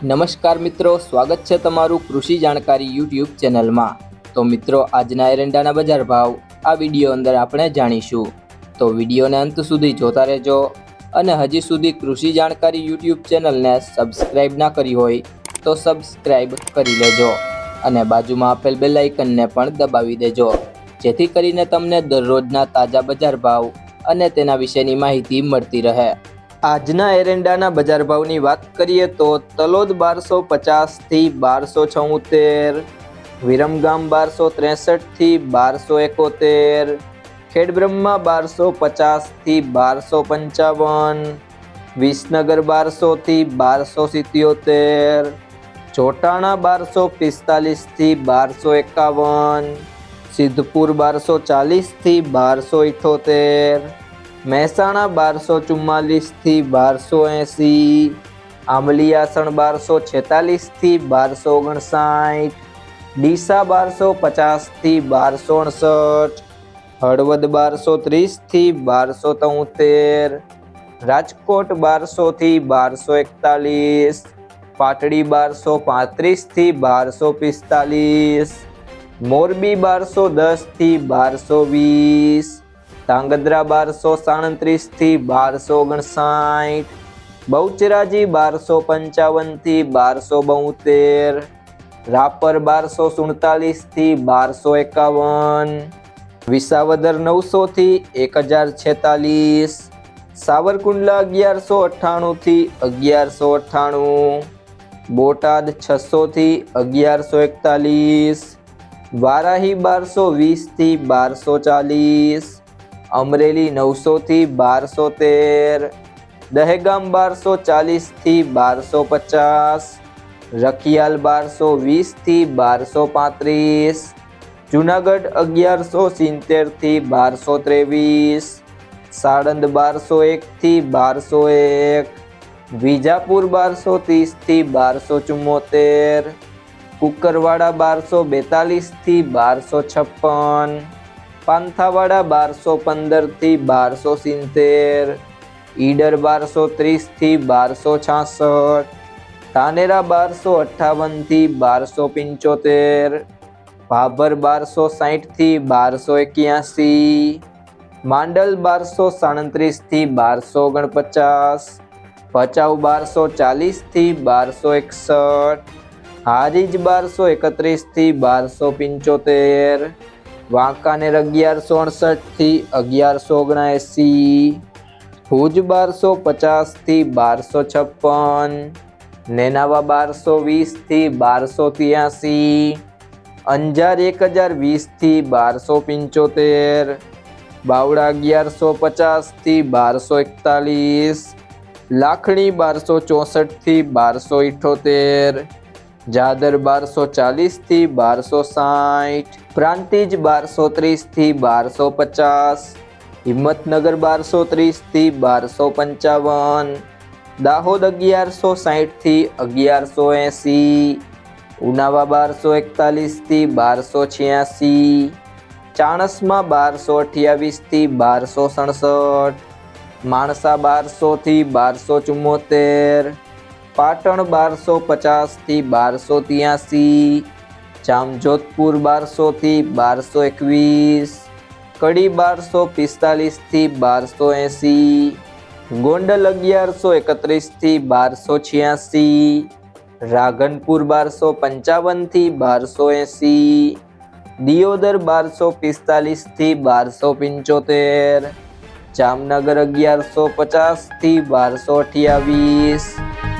નમસ્કાર મિત્રો, સ્વાગત છે તમારું કૃષિ જાણકારી યુટ્યુબ ચેનલમાં. તો મિત્રો, આજના એરંડાના બજાર ભાવ, આ વીડિયો અંદર આપણે જાણીશું. તો વિડીયોને અંત સુધી જોતા રહેજો અને હજી સુધી કૃષિ જાણકારી યુટ્યુબ ચેનલને સબસ્ક્રાઈબ ના કરી હોય તો સબસ્ક્રાઈબ કરી લેજો અને બાજુમાં આપેલ બેલ આઇકનને પણ દબાવી દેજો. જેથી કરીને તમને દરરોજના તાજા બજાર ભાવ અને તેના વિશેની માહિતી મળતી રહે. આજના એરંડાના બજાર ભાવની વાત કરીએ તો તલોદ બારસો પચાસથી બારસો છોતેર, વિરમગામ બારસો ત્રેસઠથી બારસો એકોતેર, ખેડબ્રહ્મા બારસો પચાસથી બારસો પંચાવન, વિસનગર બારસોથી બારસો સિત્યોતેર, ચોટાણા બારસો પિસ્તાલીસથી બારસો એકાવન, સિદ્ધપુર બારસો ચાલીસથી બારસો ઇઠોતેર મહેસાણા બારસો ચુમ્માલીસથી બારસો એંસી, આંબલિયાસણ બારસો છેતાલીસથી બારસો ઓગણસાઠ, ડીસા બારસો પચાસથી બારસો અડસઠ, હળવદ બારસો ત્રીસથી બારસો તોતેર, રાજકોટ બારસોથી બારસો એકતાલીસ, પાટડી બારસો પાંત્રીસથી બારસો પિસ્તાલીસ, મોરબી બારસો દસથી બારસો વીસ ધાંગધ્રા બારસો સાડત્રીસથી બારસો ઓગણસાઠ. બહુચરાજી બારસો પંચાવનથી બારસો બોતેર. રાપર બારસો સુડતાલીસથી બારસો એકાવન. વિસાવદર નવસોથી એક હજાર છેતાલીસ. સાવરકુંડલા અગિયારસો અઠ્ઠાણુંથી અગિયારસો અઠ્ઠાણું. બોટાદ છસોથી અગિયારસો એકતાલીસ. વારાહી બારસો વીસથી બારસો ચાલીસ. અમરેલી નવસોથી બારસો તેર, દહેગામ બારસો ચાલીસથી બારસો પચાસ, રખિયાલ બારસો વીસથી બારસો પાંત્રીસ, જુનાગઢ અગિયારસો સિત્તેરથી બારસો ત્રેવીસ, સાળંદ બારસો એકથી બારસો એક, વિજાપુર બારસો ત્રીસથી બારસો ચુમ્મોતેર, કુકરવાડા બારસો બેતાલીસથી બારસો છપ્પન પાંથાવાડા બારસો પંદરથી બારસો સિત્તેર, ઈડર બારસો ત્રીસથી બારસો છાસઠ, ધાનેરા બારસો અઠ્ઠાવનથી બારસો પંચોતેર, ભાભર બારસો સાહીઠથી બારસો એક્યાસી, માંડલ બારસો સાડત્રીસથી બારસો ઓગણપચાસ, ભચાઉ બારસો ચાલીસથી બારસો એકસઠ, હારીજ બારસો એકત્રીસથી બારસો પંચોતેર વાંકાનેર અગિયારસો અડસઠથી અગિયારસો ઓગણએંસી ભુજ બારસો પચાસથી બારસો છપ્પન, નેનાવા બારસો વીસથી બારસો ત્યાસી, અંજાર એક હજાર વીસથી બારસો પંચોતેર બાવડા અગિયારસો પચાસથી બારસો એકતાલીસ, લાખણી બારસો ચોસઠથી બારસો ઇઠોતેર જાદર બારસો ચાલીસથી બારસો સાઠ પ્રાંતિજ બારસો ત્રીસથી બારસો પચાસ, હિંમતનગર બારસો ત્રીસથી બારસો પંચાવન, દાહોદ અગિયારસો સાહીઠથી અગિયારસો એંસી, ઉનાવા બારસો એકતાલીસથી બારસો છ્યાસી, ચાણસમાં બારસો અઠ્યાવીસથી બારસો સડસઠ, માણસા બારસોથી બારસો ચુમ્મોતેર પાટણ બારસો પચાસથી બારસો ત્યાસી, જામજોધપુર બારસોથી બારસો એકવીસ, કડી બારસો પિસ્તાલીસથી બારસો એંસી, ગોંડલ અગિયારસો એકત્રીસથી બારસો છ્યાસી, રાધનપુર બારસો પંચાવનથી બારસો એંસી, દિયોદર બારસો પિસ્તાલીસથી બારસો પંચોતેર, જામનગર અગિયારસો પચાસથી બારસો અઠ્યાવીસ